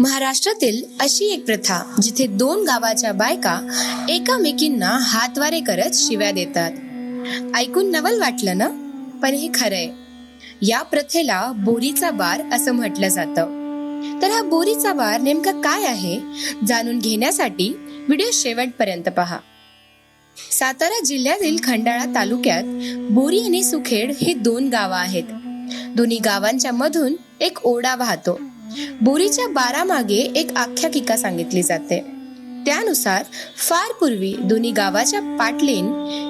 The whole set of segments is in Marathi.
महाराष्ट्रातील अशी एक प्रथा जिथे दोन गावाच्या बायका एकामेकींना हातवारे करत शिव्या देतात. ऐकून नवल वाटलं ना? पण हे खरंय. या प्रथेला बोरीचा बार असं म्हटलं जातं. तर हा बोरीचा बार नेमका काय आहे? जाणून घेण्यासाठी व्हिडिओ शेवटपर्यंत पहा. सातारा जिल्ह्यातील खंडाळा तालुक्यात बोरी आणि सुखेड हे दोन गावं आहेत. दोन्ही गावांच्या मधून एक ओढा वाहतो. बोरीच्या बारा मागे एक आख्यायिका सांगितली जाते. त्यानुसार फार पूर्वी दोन्ही गावाच्या पाटलीन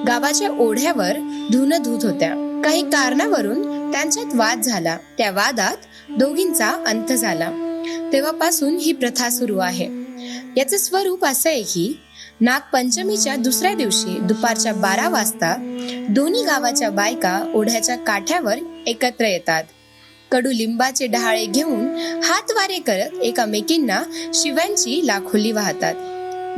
गावाच्या ओढ्यावर धुन धूत होत्या. काही कारणावरून त्यांच्यात वाद झाला. त्या वादात दोघींचा अंत झाला. तेव्हापासून ही प्रथा सुरू आहे. याचे स्वरूप असं आहे की नागपंचमीच्या दुसऱ्या दिवशी दुपारच्या बारा वाजता दोन्ही गावाच्या बायका ओढ्याच्या काठ्यावर एकत्र येतात. कडुलिंबाचे डहाळे घेऊन हातवारे करत एकामेकींना शिव्यांची लाखोली वाहतात.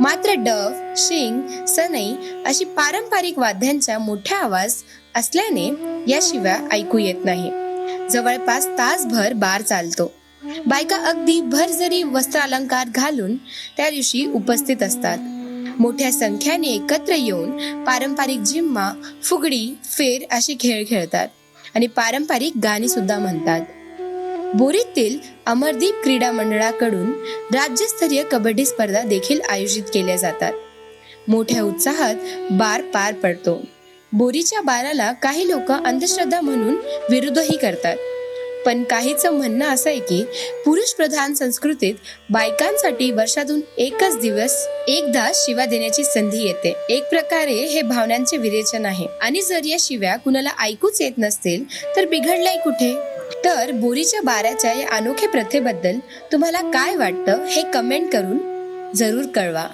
मात्र डव शिंग सनई अशी पारंपरिक वाद्यांचा मोठा आवाज असल्याने या शिव्या ऐकू येत नाही. जवळपास तासभर बार चालतो. बायका अगदी भरजरी वस्त्रालंकार घालून त्या दिवशी उपस्थित असतात. मोठ्या संख्येने एकत्र येऊन पारंपरिक जिम्मा फुगडी फेर असे खेळ खेळतात. आणि पारंपरिक गाणी सुद्धा म्हणतात. बोरीतील अमरदीप क्रीडा मंडळाकडून राज्यस्तरीय कबड्डी स्पर्धा देखील आयोजित केल्या जातात. मोठ्या उत्साहात बार पार पडतो. बोरीच्या बाराला काही लोक अंधश्रद्धा म्हणून विरोधही करतात. पण काहीचं म्हणणं असं आहे की पुरुष प्रधान संस्कृतीत बायकांसाठी वर्षातून एकच दिवस एकदा शिवा देण्याची संधी येते. एक प्रकारे हे भावनांचे विरेचन आहे. आणि जर या शिव्या कुणाला ऐकूच येत नसतील तर बिघडलाय कुठे? तर बोरीच्या बाऱ्याच्या या अनोख्या प्रथेबद्दल तुम्हाला काय वाटतं हे कमेंट करून जरूर कळवा.